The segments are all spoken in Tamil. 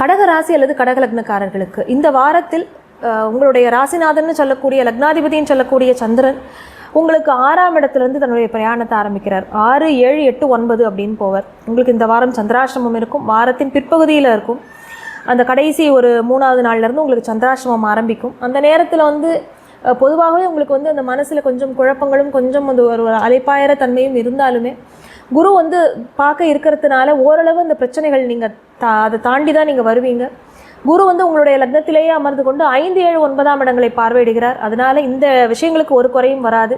கடக ராசி அல்லது கடக லக்னக்காரர்களுக்கு இந்த வாரத்தில் உங்களுடைய ராசிநாதன் சொல்லக்கூடிய லக்னாதிபதின்னு சொல்லக்கூடிய சந்திரன் உங்களுக்கு ஆறாம் இடத்துலேருந்து தன்னுடைய பிரயாணத்தை ஆரம்பிக்கிறார். ஆறு ஏழு எட்டு ஒன்பது அப்படின்னு போவார். உங்களுக்கு இந்த வாரம் சந்திராசிரமம் இருக்கும். வாரத்தின் பிற்பகுதியில் இருக்கும். அந்த கடைசி ஒரு மூணாவது நாள்லேருந்து உங்களுக்கு சந்திராசிரமம் ஆரம்பிக்கும். அந்த நேரத்தில் வந்து பொதுவாகவே உங்களுக்கு வந்து அந்த மனசில் கொஞ்சம் குழப்பங்களும் கொஞ்சம் அந்த ஒரு ஒரு அலைப்பாயிர தன்மையும் இருந்தாலுமே குரு வந்து பார்க்க இருக்கிறதுனால ஓரளவு அந்த பிரச்சனைகள் நீங்கள் தா அதை தாண்டி தான் நீங்கள் வருவீங்க. குரு வந்து உங்களுடைய லக்னத்திலேயே அமர்ந்து கொண்டு ஐந்து ஏழு ஒன்பதாம் இடங்களை பார்வையிடுகிறார். அதனால இந்த விஷயங்களுக்கு ஒரு குறையும் வராது.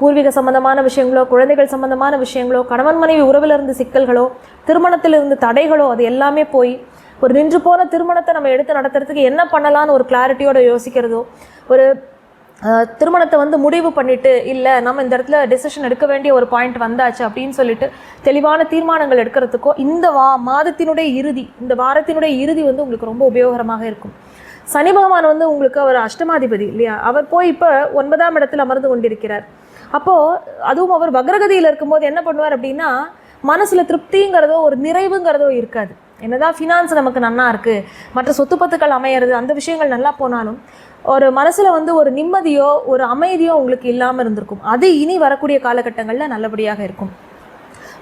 பூர்வீக சம்பந்தமான விஷயங்களோ குழந்தைகள் சம்பந்தமான விஷயங்களோ கணவன் மனைவி உறவில் இருந்து சிக்கல்களோ திருமணத்தில் இருந்து தடைகளோ அது எல்லாமே போய் ஒரு நின்று போன திருமணத்தை நம்ம எடுத்து நடத்துறதுக்கு என்ன பண்ணலான்னு ஒரு கிளாரிட்டியோட யோசிக்கிறதோ ஒரு திருமணத்தை வந்து முடிவு பண்ணிட்டு இல்லை நம்ம இந்த இடத்துல டெசிஷன் எடுக்க வேண்டிய ஒரு பாயிண்ட் வந்தாச்சு அப்படின்னு சொல்லிட்டு தெளிவான தீர்மானங்கள் எடுக்கிறதுக்கோ இந்த வா மாதத்தினுடைய இறுதி இந்த வாரத்தினுடைய இறுதி வந்து உங்களுக்கு ரொம்ப உபயோகரமாக இருக்கும். சனி பகவான் வந்து உங்களுக்கு அவர் அஷ்டமாதிபதி இல்லையா? அவர் போய் இப்போ ஒன்பதாம் இடத்தில் அமர்ந்து கொண்டிருக்கிறார். அப்போது அதுவும் அவர் வக்ரகதியில் இருக்கும்போது என்ன பண்ணுவார் அப்படின்னா மனசில் திருப்திங்கிறதோ ஒரு நிறைவுங்கிறதோ இருக்காது. என்னதான் ஃபினான்ஸ் நமக்கு நல்லா இருக்குது மற்ற சொத்து பத்துக்கள் அமையிறது அந்த விஷயங்கள் நல்லா போனாலும் ஒரு மனசில் வந்து ஒரு நிம்மதியோ ஒரு அமைதியோ உங்களுக்கு இல்லாமல் இருந்திருக்கும். அது இனி வரக்கூடிய காலகட்டங்களில் நல்லபடியாக இருக்கும்.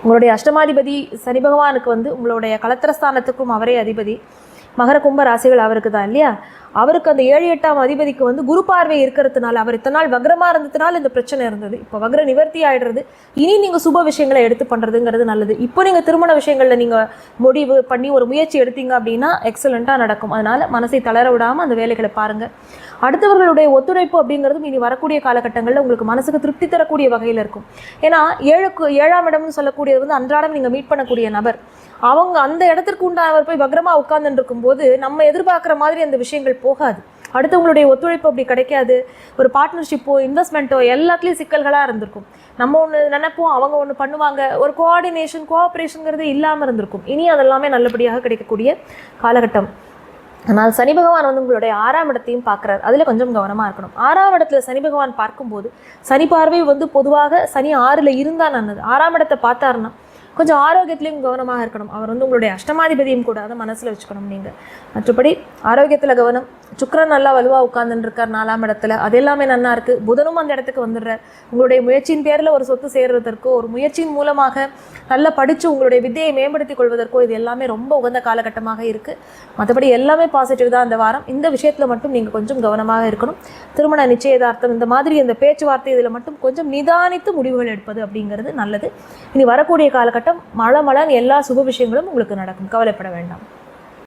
உங்களுடைய அஷ்டமாதிபதி சனி பகவானுக்கு வந்து உங்களுடைய கலத்திரஸ்தானத்துக்கும் அவரே அதிபதி. மகர கும்ப ராசிகள் அவருக்கு தான் இல்லையா? அவருக்கு அந்த ஏழு எட்டாம் அதிபதிக்கு வந்து குரு பார்வை இருக்கிறதுனால அவர் இத்தனை நாள் வக்ரமாக இருந்ததுனால இந்த பிரச்சனை இருந்தது. இப்போ வக்ர நிவர்த்தி ஆகிடுறது இனி நீங்கள் சுப விஷயங்களை எடுத்து பண்ணுறதுங்கிறது நல்லது. இப்போ நீங்கள் திருமண விஷயங்களில் நீங்கள் முடிவு பண்ணி ஒரு முயற்சி எடுத்தீங்க அப்படின்னா எக்ஸலண்ட்டாக நடக்கும். அதனால் மனசை தளர விடாமல் அந்த வேலைகளை பாருங்கள் அடுத்தவர்களுடைய ஒத்துழைப்பு அப்படிங்கிறதும் இனி வரக்கூடிய காலகட்டங்களில் உங்களுக்கு மனசுக்கு திருப்தி தரக்கூடிய வகையில் இருக்கும். ஏன்னா ஏழுக்கு ஏழாம் இடம்னு சொல்லக்கூடியது வந்து அன்றாடம் நீங்கள் மீட் பண்ணக்கூடிய நபர். அவங்க அந்த இடத்திற்கு உண்டானவர் போய் பக்ரமாக உட்கார்ந்துட்டு இருக்கும்போது நம்ம எதிர்பார்க்குற மாதிரி அந்த விஷயங்கள் போகாது. அடுத்தவங்களுடைய ஒத்துழைப்பு அப்படி கிடைக்காது. ஒரு பார்ட்னர்ஷிப்போ இன்வெஸ்ட்மெண்ட்டோ எல்லாத்துலேயும் சிக்கல்களாக இருந்திருக்கும். நம்ம ஒன்று நினைப்போம் அவங்க ஒன்று பண்ணுவாங்க. ஒரு கோஆர்டினேஷன் கோஆப்ரேஷனுங்கிறது இல்லாமல் இருந்திருக்கும். இனி அதெல்லாமே நல்லபடியாக கிடைக்கக்கூடிய காலகட்டம். ஆனால் சனி பகவான் வந்து உங்களுடைய ஆறாம் இடத்தையும் பார்க்குறாரு. அதில் கொஞ்சம் கவனமாக இருக்கணும். ஆறாம் இடத்துல சனி பகவான் பார்க்கும்போது சனி பார்வை வந்து பொதுவாக சனி ஆறில் இருந்தால் நல்லது. ஆறாம் இடத்தை பார்த்தாருன்னா கொஞ்சம் ஆரோக்கியத்துலேயும் கவனமாக இருக்கணும். அவர் வந்து உங்களுடைய அஷ்டமாதிபதியும் கூட அதை மனசில் வச்சுக்கணும் நீங்கள் மற்றபடி ஆரோக்கியத்தில் கவனம் சுக்கரன் நல்லா வலுவாக உட்காந்துருக்கார் நாலாம் இடத்துல. அது எல்லாமே நல்லா இருக்குது புதனும் அந்த இடத்துக்கு வந்துடுறார் உங்களுடைய முயற்சியின் பேரில் ஒரு சொத்து சேர்றதற்கோ ஒரு முயற்சியின் மூலமாக நல்லா படித்து உங்களுடைய வித்தையை மேம்படுத்திக் கொள்வதற்கோ இது எல்லாமே ரொம்ப உகந்த காலகட்டமாக இருக்குது மற்றபடி எல்லாமே பாசிட்டிவ் தான் அந்த வாரம். இந்த விஷயத்தில் மட்டும் நீங்கள் கொஞ்சம் கவனமாக இருக்கணும். திருமண நிச்சயதார்த்தம் இந்த மாதிரி இந்த பேச்சுவார்த்தை இதில் மட்டும் கொஞ்சம் நிதானித்து முடிவுகள் எடுப்பது அப்படிங்கிறது நல்லது. இனி வரக்கூடிய காலகட்டம் மழை மழன் எல்லா சுப விஷயங்களும் உங்களுக்கு நடக்கும். கவலைப்பட வேண்டாம்.